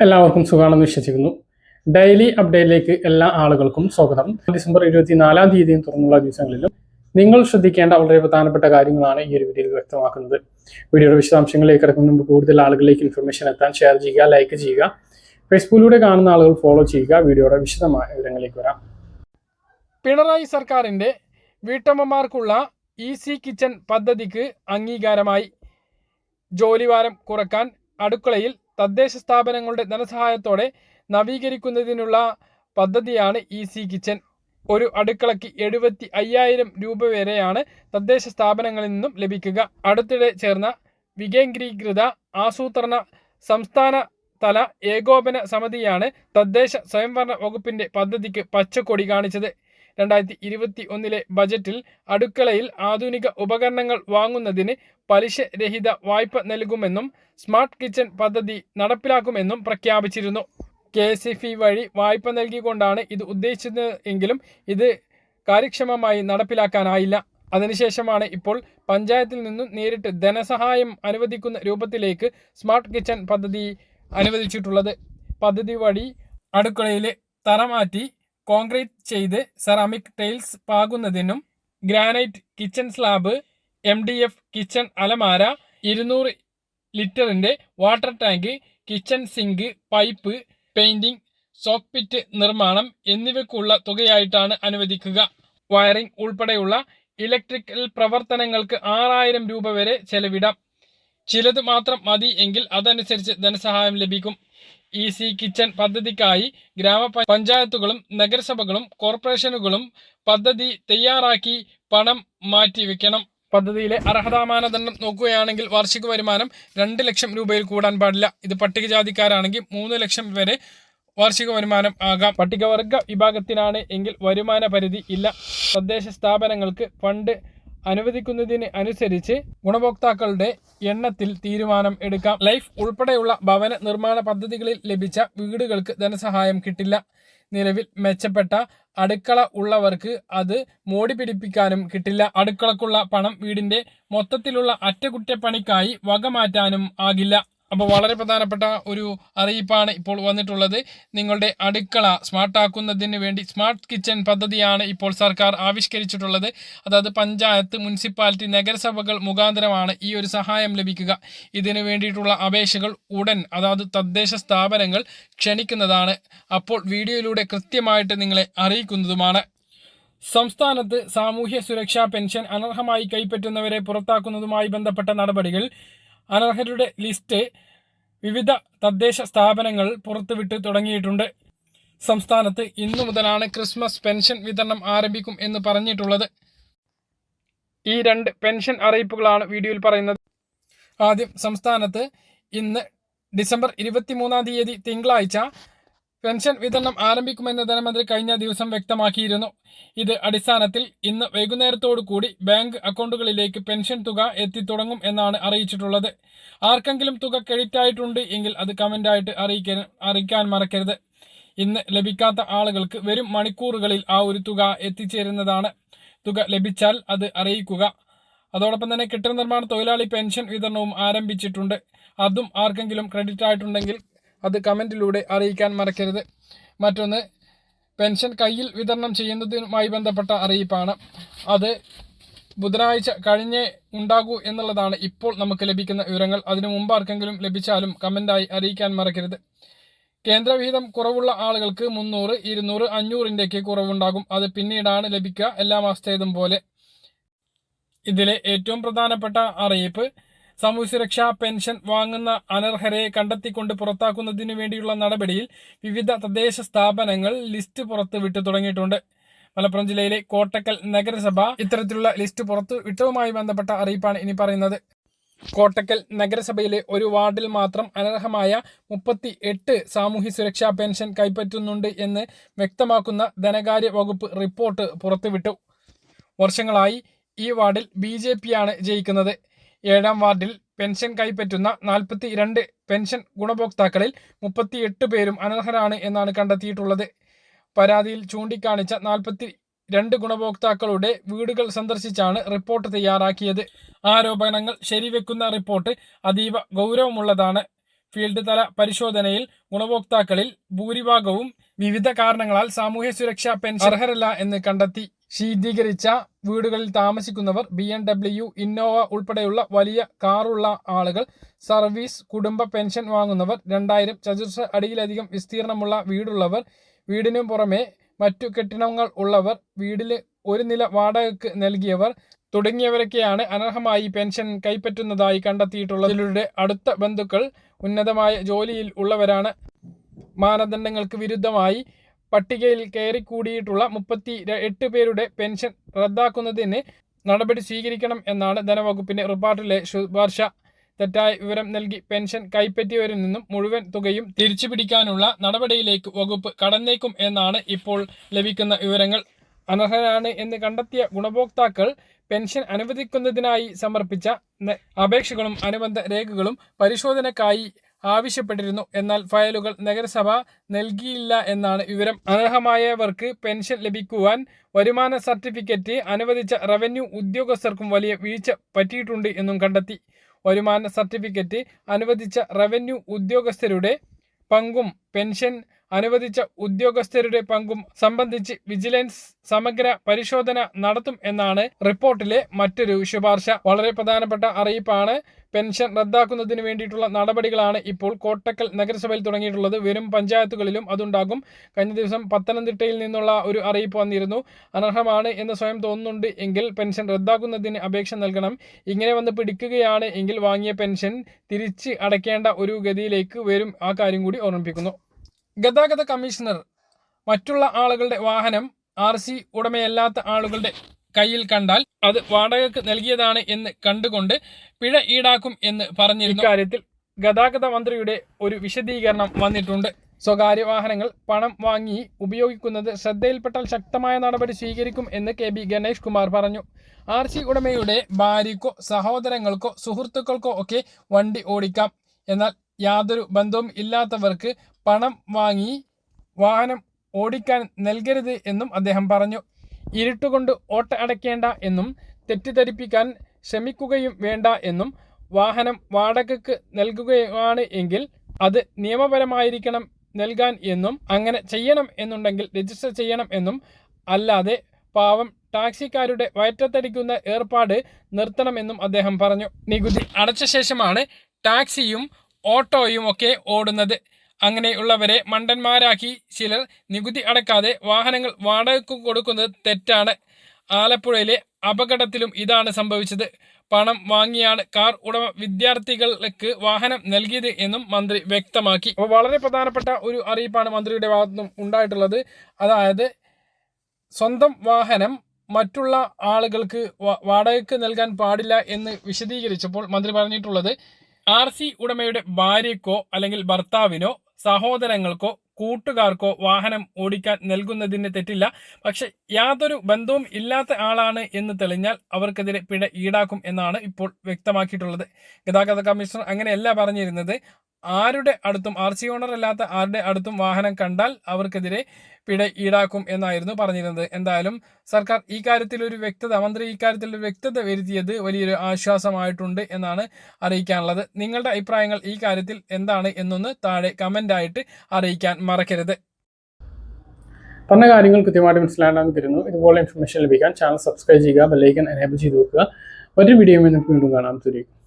എല്ലാവർക്കും സുഖമാണെന്ന് വിശ്വസിക്കുന്നു. ഡെയിലി അപ്ഡേറ്റിലേക്ക് എല്ലാ ആളുകൾക്കും സ്വാഗതം. ഡിസംബർ ഇരുപത്തിനാലാം തീയതിയും തുറന്നുള്ള ദിവസങ്ങളിലും നിങ്ങൾ ശ്രദ്ധിക്കേണ്ട വളരെ പ്രധാനപ്പെട്ട കാര്യങ്ങളാണ് ഈ ഒരു വീഡിയോയിൽ വ്യക്തമാക്കുന്നത്. വീഡിയോയുടെ വിശദാംശങ്ങളിലേക്ക് കിടക്കുന്ന മുമ്പ് കൂടുതൽ ആളുകളിലേക്ക് ഇൻഫർമേഷൻ എത്താൻ ഷെയർ ചെയ്യുക ലൈക്ക് ചെയ്യുക ഫേസ്ബുക്കിലൂടെ കാണുന്ന ആളുകൾ ഫോളോ ചെയ്യുക വീഡിയോയുടെ വിശദമായ വിവരങ്ങളിലേക്ക് വരാം. പിണറായി സർക്കാരിന്റെ വീട്ടമ്മമാർക്കുള്ള ഈസി കിച്ചൺ പദ്ധതിക്ക് അംഗീകാരമായി ജോലിവാരം കുറയ്ക്കാൻ അടുക്കളയിൽ തദ്ദേശ സ്ഥാപനങ്ങളുടെ ധനസഹായത്തോടെ നവീകരിക്കുന്നതിനുള്ള പദ്ധതിയാണ് ഇ സി കിച്ചൺ ഒരു അടുക്കളയ്ക്ക് എഴുപത്തി അയ്യായിരം രൂപ വരെയാണ് തദ്ദേശ സ്ഥാപനങ്ങളിൽ നിന്നും ലഭിക്കുക. അടുത്തിടെ ചേർന്ന വികേന്ദ്രീകൃത ആസൂത്രണ സംസ്ഥാന തല ഏകോപന സമിതിയാണ് തദ്ദേശ സ്വയംഭരണ വകുപ്പിന്റെ പദ്ധതിക്ക് പച്ചക്കൊടി കാണിച്ചത്. രണ്ടായിരത്തി ഇരുപത്തി ഒന്നിലെ ബജറ്റിൽ അടുക്കളയിൽ ആധുനിക ഉപകരണങ്ങൾ വാങ്ങുന്നതിന് പലിശ രഹിത വായ്പ നൽകുമെന്നും സ്മാർട്ട് കിച്ചൺ പദ്ധതി നടപ്പിലാക്കുമെന്നും പ്രഖ്യാപിച്ചിരുന്നു. കെ വഴി വായ്പ നൽകിക്കൊണ്ടാണ് ഇത് ഉദ്ദേശിച്ചത് എങ്കിലും ഇത് കാര്യക്ഷമമായി നടപ്പിലാക്കാനായില്ല. അതിനുശേഷമാണ് ഇപ്പോൾ പഞ്ചായത്തിൽ നിന്നും നേരിട്ട് ധനസഹായം അനുവദിക്കുന്ന രൂപത്തിലേക്ക് സ്മാർട്ട് കിച്ചൺ പദ്ധതി അനുവദിച്ചിട്ടുള്ളത്. പദ്ധതി വഴി അടുക്കളയിലെ തറ മാറ്റി കോൺക്രീറ്റ് ചെയ്ത് ceramic tiles പാകുന്നതിനും granite kitchen slab M D F kitchen അലമാര ഇരുന്നൂറ് ലിറ്ററിന്റെ water tank kitchen sink pipe painting soak pit നിർമ്മാണം എന്നിവയ്ക്കുള്ള തുകയായിട്ടാണ് അനുവദിക്കുക. വയറിംഗ് ഉൾപ്പെടെയുള്ള ഇലക്ട്രിക്കൽ പ്രവർത്തനങ്ങൾക്ക് ആറായിരം രൂപ വരെ ചെലവിടാം. ചിലത് മാത്രം മതി എങ്കിൽ അതനുസരിച്ച് ധനസഹായം ലഭിക്കും. ഈസി കിച്ചൺ പദ്ധതിക്കായി ഗ്രാമപഞ്ചായത്തുകളും നഗരസഭകളും കോർപ്പറേഷനുകളും പദ്ധതി തയ്യാറാക്കി പണം മാറ്റിവെക്കണം പദ്ധതിയിലെ അർഹതാ മാനദണ്ഡം നോക്കുകയാണെങ്കിൽ വാർഷിക വരുമാനം രണ്ട് ലക്ഷം രൂപയിൽ കൂടാൻ പാടില്ല. ഇത് പട്ടികജാതിക്കാരാണെങ്കിൽ മൂന്ന് ലക്ഷം വരെ വാർഷിക വരുമാനം ആകാം. പട്ടികവർഗ വിഭാഗത്തിനാണ് എങ്കിൽ വരുമാന പരിധി ഇല്ല. തദ്ദേശ സ്ഥാപനങ്ങൾക്ക് ഫണ്ട് അനുവദിക്കുന്നതിന് അനുസരിച്ച് ഗുണഭോക്താക്കളുടെ എണ്ണത്തിൽ തീരുമാനം എടുക്കാം. ലൈഫ് ഉൾപ്പെടെയുള്ള ഭവന നിർമ്മാണ പദ്ധതികളിൽ ലഭിച്ച വീടുകൾക്ക് ധനസഹായം കിട്ടില്ല. നിലവിൽ മെച്ചപ്പെട്ട അടുക്കള ഉള്ളവർക്ക് അത് മോടി പിടിപ്പിക്കാനും കിട്ടില്ല. അടുക്കളക്കുള്ള പണം വീടിന്റെ മൊത്തത്തിലുള്ള അറ്റകുറ്റപ്പണിക്കായി വകമാറ്റാനും ആകില്ല. അപ്പോൾ വളരെ പ്രധാനപ്പെട്ട ഒരു അറിയിപ്പാണ് ഇപ്പോൾ വന്നിട്ടുള്ളത്. നിങ്ങളുടെ അടുക്കള സ്മാർട്ടാക്കുന്നതിന് വേണ്ടി സ്മാർട്ട് കിച്ചൺ പദ്ധതിയാണ് ഇപ്പോൾ സർക്കാർ ആവിഷ്കരിച്ചിട്ടുള്ളത്. അതായത് പഞ്ചായത്ത് മുനിസിപ്പാലിറ്റി നഗരസഭകൾ മുഖാന്തരമാണ് ഈ ഒരു സഹായം ലഭിക്കുക. ഇതിനു വേണ്ടിയിട്ടുള്ള അപേക്ഷകൾ ഉടൻ അതായത് തദ്ദേശ സ്ഥാപനങ്ങൾ ക്ഷണിക്കുന്നതാണ്. അപ്പോൾ വീഡിയോയിലൂടെ കൃത്യമായിട്ട് നിങ്ങളെ അറിയിക്കുന്നതുമാണ്. സംസ്ഥാനത്ത് സാമൂഹ്യ സുരക്ഷാ പെൻഷൻ അനർഹമായി കൈപ്പറ്റുന്നവരെ പുറത്താക്കുന്നതുമായി ബന്ധപ്പെട്ട നടപടികൾ അനർഹരുടെ ലിസ്റ്റ് വിവിധ തദ്ദേശ സ്ഥാപനങ്ങൾ പുറത്തുവിട്ട് തുടങ്ങിയിട്ടുണ്ട്. സംസ്ഥാനത്ത് ഇന്നു മുതലാണ് ക്രിസ്മസ് പെൻഷൻ വിതരണം ആരംഭിക്കും എന്ന് പറഞ്ഞിട്ടുള്ളത്. ഈ രണ്ട് പെൻഷൻ അറിയിപ്പുകളാണ് വീഡിയോയിൽ പറയുന്നത്. ആദ്യം സംസ്ഥാനത്ത് ഇന്ന് ഡിസംബർ ഇരുപത്തിമൂന്നാം തീയതി തിങ്കളാഴ്ച പെൻഷൻ വിതരണം ആരംഭിക്കുമെന്ന് ധനമന്ത്രി കഴിഞ്ഞ ദിവസം വ്യക്തമാക്കിയിരുന്നു. ഇത് അടിസ്ഥാനത്തിൽ ഇന്ന് വൈകുന്നേരത്തോടു കൂടി ബാങ്ക് അക്കൗണ്ടുകളിലേക്ക് പെൻഷൻ തുക എത്തിത്തുടങ്ങും എന്നാണ് അറിയിച്ചിട്ടുള്ളത്. ആർക്കെങ്കിലും തുക ക്രെഡിറ്റ് ആയിട്ടുണ്ട് എങ്കിൽ അത് കമന്റായിട്ട് അറിയിക്കാൻ അറിയിക്കാൻ മറക്കരുത്. ഇന്ന് ലഭിക്കാത്ത ആളുകൾക്ക് വരും മണിക്കൂറുകളിൽ ആ ഒരു തുക എത്തിച്ചേരുന്നതാണ്. തുക ലഭിച്ചാൽ അത് അറിയിക്കുക. അതോടൊപ്പം തന്നെ കെട്ടിട നിർമ്മാണ തൊഴിലാളി പെൻഷൻ വിതരണവും ആരംഭിച്ചിട്ടുണ്ട്. അതും ആർക്കെങ്കിലും ക്രെഡിറ്റ് ആയിട്ടുണ്ടെങ്കിൽ അത് കമന്റിലൂടെ അറിയിക്കാൻ മറക്കരുത്. മറ്റൊന്ന് പെൻഷൻ കയ്യിൽ വിതരണം ചെയ്യുന്നതുമായി ബന്ധപ്പെട്ട അറിയിപ്പാണ്. അത് ബുധനാഴ്ച കഴിഞ്ഞേ ഉണ്ടാകൂ എന്നുള്ളതാണ് ഇപ്പോൾ നമുക്ക് ലഭിക്കുന്ന വിവരങ്ങൾ. അതിനു മുമ്പ് ആർക്കെങ്കിലും ലഭിച്ചാലും കമന്റായി അറിയിക്കാൻ മറക്കരുത്. കേന്ദ്രവിഹിതം കുറവുള്ള ആളുകൾക്ക് മുന്നൂറ് ഇരുന്നൂറ് അഞ്ഞൂറിന്റെയൊക്കെ കുറവുണ്ടാകും. അത് പിന്നീടാണ് ലഭിക്കുക. എല്ലാ മാസത്തേതും പോലെ. ഇതിലെ ഏറ്റവും പ്രധാനപ്പെട്ട അറിയിപ്പ് സാമൂഹ്യ സുരക്ഷാ പെൻഷൻ വാങ്ങുന്ന അനർഹരെ കണ്ടെത്തിക്കൊണ്ട് പുറത്താക്കുന്നതിനു വേണ്ടിയുള്ള നടപടിയിൽ വിവിധ തദ്ദേശ സ്ഥാപനങ്ങൾ ലിസ്റ്റ് പുറത്ത് വിട്ടു തുടങ്ങിയിട്ടുണ്ട്. മലപ്പുറം ജില്ലയിലെ കോട്ടക്കൽ നഗരസഭ ഇത്തരത്തിലുള്ള ലിസ്റ്റ് പുറത്തു വിട്ടവുമായി ബന്ധപ്പെട്ട അറിയിപ്പാണ് ഇനി പറയുന്നത്. കോട്ടക്കൽ നഗരസഭയിലെ ഒരു വാർഡിൽ മാത്രം അനർഹമായ മുപ്പത്തി എട്ട് സാമൂഹ്യ സുരക്ഷാ പെൻഷൻ കൈപ്പറ്റുന്നുണ്ട് എന്ന് വ്യക്തമാക്കുന്ന ധനകാര്യ വകുപ്പ് റിപ്പോർട്ട് പുറത്തുവിട്ടു. വർഷങ്ങളായി ഈ വാർഡിൽ ബി ജെ പിയാണ് ജയിക്കുന്നത്. ഏഴാം വാർഡിൽ പെൻഷൻ കൈപ്പറ്റുന്ന നാൽപ്പത്തി രണ്ട് പെൻഷൻ ഗുണഭോക്താക്കളിൽ മുപ്പത്തിയെട്ട് പേരും അനർഹരാണ് എന്നാണ് കണ്ടെത്തിയിട്ടുള്ളത്. പരാതിയിൽ ചൂണ്ടിക്കാണിച്ച നാൽപ്പത്തി രണ്ട് ഗുണഭോക്താക്കളുടെ വീടുകൾ സന്ദർശിച്ചാണ് റിപ്പോർട്ട് തയ്യാറാക്കിയത്. ആരോപണങ്ങൾ ശരിവെക്കുന്ന റിപ്പോർട്ട് അതീവ ഗൗരവമുള്ളതാണ്. ഫീൽഡ് തല പരിശോധനയിൽ ഗുണഭോക്താക്കളിൽ ഭൂരിഭാഗവും വിവിധ കാരണങ്ങളാൽ സാമൂഹ്യ സുരക്ഷാ പെൻഷൻ അർഹരല്ല എന്ന് കണ്ടെത്തി. ശീതീകരിച്ച വീടുകളിൽ താമസിക്കുന്നവർ ബി എം ഡബ്ല്യു ഇന്നോവ ഉൾപ്പെടെയുള്ള വലിയ കാറുള്ള ആളുകൾ സർവീസ് കുടുംബ പെൻഷൻ വാങ്ങുന്നവർ രണ്ടായിരം ചതുർശ അടിയിലധികം വിസ്തീർണമുള്ള വീടുള്ളവർ വീടിനു പുറമെ മറ്റു കെട്ടിടങ്ങൾ ഉള്ളവർ വീടിൽ ഒരു നില വാടകയ്ക്ക് നൽകിയവർ തുടങ്ങിയവരൊക്കെയാണ് അനർഹമായി പെൻഷൻ കൈപ്പറ്റുന്നതായി കണ്ടെത്തിയിട്ടുള്ളത് ഇവരുടെ അടുത്ത ബന്ധുക്കൾ ഉന്നതമായ ജോലിയിൽ ഉള്ളവരാണ്. മാനദണ്ഡങ്ങൾക്ക് വിരുദ്ധമായി പട്ടികയിൽ കയറിക്കൂടിയിട്ടുള്ള മുപ്പത്തി എട്ട് പേരുടെ പെൻഷൻ റദ്ദാക്കുന്നതിന് നടപടി സ്വീകരിക്കണം എന്നാണ് ധനവകുപ്പിന്റെ റിപ്പോർട്ടിലെ ശുപാർശ. തെറ്റായ വിവരം നൽകി പെൻഷൻ കൈപ്പറ്റിയവരിൽ നിന്നും മുഴുവൻ തുകയും തിരിച്ചുപിടിക്കാനുള്ള നടപടിയിലേക്ക് വകുപ്പ് കടന്നേക്കും എന്നാണ് ഇപ്പോൾ ലഭിക്കുന്ന വിവരങ്ങൾ. അനർഹരാണ് എന്ന് കണ്ടെത്തിയ ഗുണഭോക്താക്കൾ പെൻഷൻ അനുവദിക്കുന്നതിനായി സമർപ്പിച്ച അപേക്ഷകളും അനുബന്ധ രേഖകളും പരിശോധനയ്ക്കായി ആവശ്യപ്പെട്ടിരുന്നു. എന്നാൽ ഫയലുകൾ നഗരസഭ നൽകിയില്ല എന്നാണ് വിവരം. അർഹമായവർക്ക് പെൻഷൻ ലഭിക്കുവാൻ വരുമാന സർട്ടിഫിക്കറ്റ് അനുവദിച്ച റവന്യൂ ഉദ്യോഗസ്ഥർക്കും വലിയ വീഴ്ച പറ്റിയിട്ടുണ്ട് എന്നും കണ്ടെത്തി. വരുമാന സർട്ടിഫിക്കറ്റ് അനുവദിച്ച റവന്യൂ ഉദ്യോഗസ്ഥരുടെ പങ്കും പെൻഷൻ അനുവദിച്ച ഉദ്യോഗസ്ഥരുടെ പങ്കും സംബന്ധിച്ച് വിജിലൻസ് സമഗ്ര പരിശോധന നടത്തും എന്നാണ് റിപ്പോർട്ടിലെ മറ്റൊരു ശുപാർശ. വളരെ പ്രധാനപ്പെട്ട അറിയിപ്പാണ് പെൻഷൻ റദ്ദാക്കുന്നതിന് വേണ്ടിയിട്ടുള്ള നടപടികളാണ് ഇപ്പോൾ കോട്ടക്കൽ നഗരസഭയിൽ തുടങ്ങിയിട്ടുള്ളത്. വരും പഞ്ചായത്തുകളിലും അതുണ്ടാകും. കഴിഞ്ഞ ദിവസം പത്തനംതിട്ടയിൽ നിന്നുള്ള ഒരു അറിയിപ്പ് വന്നിരുന്നു. അനർഹമാണ് എന്ന് സ്വയം തോന്നുന്നുണ്ട് എങ്കിൽ പെൻഷൻ റദ്ദാക്കുന്നതിന് അപേക്ഷ നൽകണം. ഇങ്ങനെ വന്ന് പിടിക്കുകയാണ് എങ്കിൽ വാങ്ങിയ പെൻഷൻ തിരിച്ച് അടയ്ക്കേണ്ട ഒരു ഗതിയിലേക്ക് വരും ആ കാര്യം കൂടി ഓർമ്മിപ്പിക്കുന്നു. ഗതാഗത കമ്മീഷണർ മറ്റുള്ള ആളുകളുടെ വാഹനം ആർ സി ഉടമയല്ലാത്ത ആളുകളുടെ കയ്യിൽ കണ്ടാൽ അത് വാടകയ്ക്ക് നൽകിയതാണ് എന്ന് കണ്ടുകൊണ്ട് പിഴ ഈടാക്കും എന്ന് പറഞ്ഞിരുന്നു. ഇക്കാര്യത്തിൽ ഗതാഗത മന്ത്രിയുടെ ഒരു വിശദീകരണം വന്നിട്ടുണ്ട്. സ്വകാര്യ വാഹനങ്ങൾ പണം വാങ്ങി ഉപയോഗിക്കുന്നത് ശ്രദ്ധയിൽപ്പെട്ടാൽ ശക്തമായ നടപടി സ്വീകരിക്കും എന്ന് കെ ബി ഗണേഷ് കുമാർ പറഞ്ഞു. ആർ സി ഉടമയുടെ ഭാര്യയ്ക്കോ സഹോദരങ്ങൾക്കോ സുഹൃത്തുക്കൾക്കോ ഒക്കെ വണ്ടി ഓടിക്കാം. എന്നാൽ യാതൊരു ബന്ധവും ഇല്ലാത്തവർക്ക് പണം വാങ്ങി വാഹനം ഓടിക്കാൻ നൽകരുത് എന്നും അദ്ദേഹം പറഞ്ഞു. ഇരുട്ടുകൊണ്ട് ഓട്ട അടയ്ക്കേണ്ട എന്നും തെറ്റിദ്ധരിപ്പിക്കാൻ ശ്രമിക്കുകയും വേണ്ട എന്നും വാഹനം വാടകയ്ക്ക് നൽകുകയാണ് എങ്കിൽ അത് നിയമപരമായിരിക്കണം നൽകാൻ എന്നും അങ്ങനെ ചെയ്യണം എന്നുണ്ടെങ്കിൽ രജിസ്റ്റർ ചെയ്യണം എന്നും അല്ലാതെ പാവം ടാക്സിക്കാരുടെ വയറ്റത്തടിക്കുന്ന ഏർപ്പാട് നിർത്തണമെന്നും അദ്ദേഹം പറഞ്ഞു. നികുതി അടച്ച ശേഷമാണ് ടാക്സിയും ഓട്ടോയും ഒക്കെ ഓടുന്നത്. അങ്ങനെയുള്ളവരെ മണ്ടന്മാരാക്കി ചിലർ നികുതി അടക്കാതെ വാഹനങ്ങൾ വാടകയ്ക്ക് കൊടുക്കുന്നത് തെറ്റാണ്. ആലപ്പുഴയിലെ അപകടത്തിലും ഇതാണ് സംഭവിച്ചത്. പണം വാങ്ങിയാണ് കാർ ഉടമ വിദ്യാർത്ഥികൾക്ക് വാഹനം നൽകിയത് എന്നും മന്ത്രി വ്യക്തമാക്കി. അപ്പോൾ വളരെ പ്രധാനപ്പെട്ട ഒരു അറിയിപ്പാണ് മന്ത്രിയുടെ ഭാഗത്തുനിന്നും ഉണ്ടായിട്ടുള്ളത്. അതായത് സ്വന്തം വാഹനം മറ്റുള്ള ആളുകൾക്ക് വാടകയ്ക്ക് നൽകാൻ പാടില്ല എന്ന് വിശദീകരിച്ചപ്പോൾ മന്ത്രി പറഞ്ഞിട്ടുള്ളത് ആർ സി ഉടമയുടെ ഭാര്യയ്ക്കോ അല്ലെങ്കിൽ ഭർത്താവിനോ സഹോദരങ്ങൾക്കോ കൂട്ടുകാർക്കോ വാഹനം ഓടിക്കാൻ നൽകുന്നതിന് തെറ്റില്ല. പക്ഷെ യാതൊരു ബന്ധവും ഇല്ലാത്ത ആളാണ് എന്ന് തെളിഞ്ഞാൽ അവർക്കെതിരെ പിഴ ഈടാക്കും എന്നാണ് ഇപ്പോൾ വ്യക്തമാക്കിയിട്ടുള്ളത്. ഗതാഗത കമ്മീഷണർ അങ്ങനെയല്ല പറഞ്ഞിരുന്നത്. ആരുടെ അടുത്തും ആർ സി ഓണർ അല്ലാത്ത ആരുടെ അടുത്തും വാഹനം കണ്ടാൽ അവർക്കെതിരെ പിഴ ഈടാക്കും എന്നായിരുന്നു പറഞ്ഞിരുന്നത്. എന്തായാലും സർക്കാർ ഈ കാര്യത്തിൽ ഒരു വ്യക്തത മന്ത്രി ഈ കാര്യത്തിൽ ഒരു വ്യക്തത വരുത്തിയത് വലിയൊരു ആശ്വാസമായിട്ടുണ്ട് എന്നാണ് അറിയിക്കാനുള്ളത്. നിങ്ങളുടെ അഭിപ്രായങ്ങൾ ഈ കാര്യത്തിൽ എന്താണ് എന്നൊന്ന് താഴെ കമന്റായിട്ട് അറിയിക്കാൻ മറക്കരുത്. പറഞ്ഞ കാര്യങ്ങൾ കൃത്യമായിട്ട് മനസ്സിലാക്കാൻ തരുന്നു. ഇതുപോലെ ഇൻഫർമേഷൻ ലഭിക്കാൻ ചാനൽ സബ്സ്ക്രൈബ് ചെയ്യുക ബെല്ലൈക്കൻ എനേബിൾ ചെയ്ത് വെക്കുക. ഒരു വീഡിയോ നമുക്ക് വീണ്ടും കാണാം. തുരിക്കും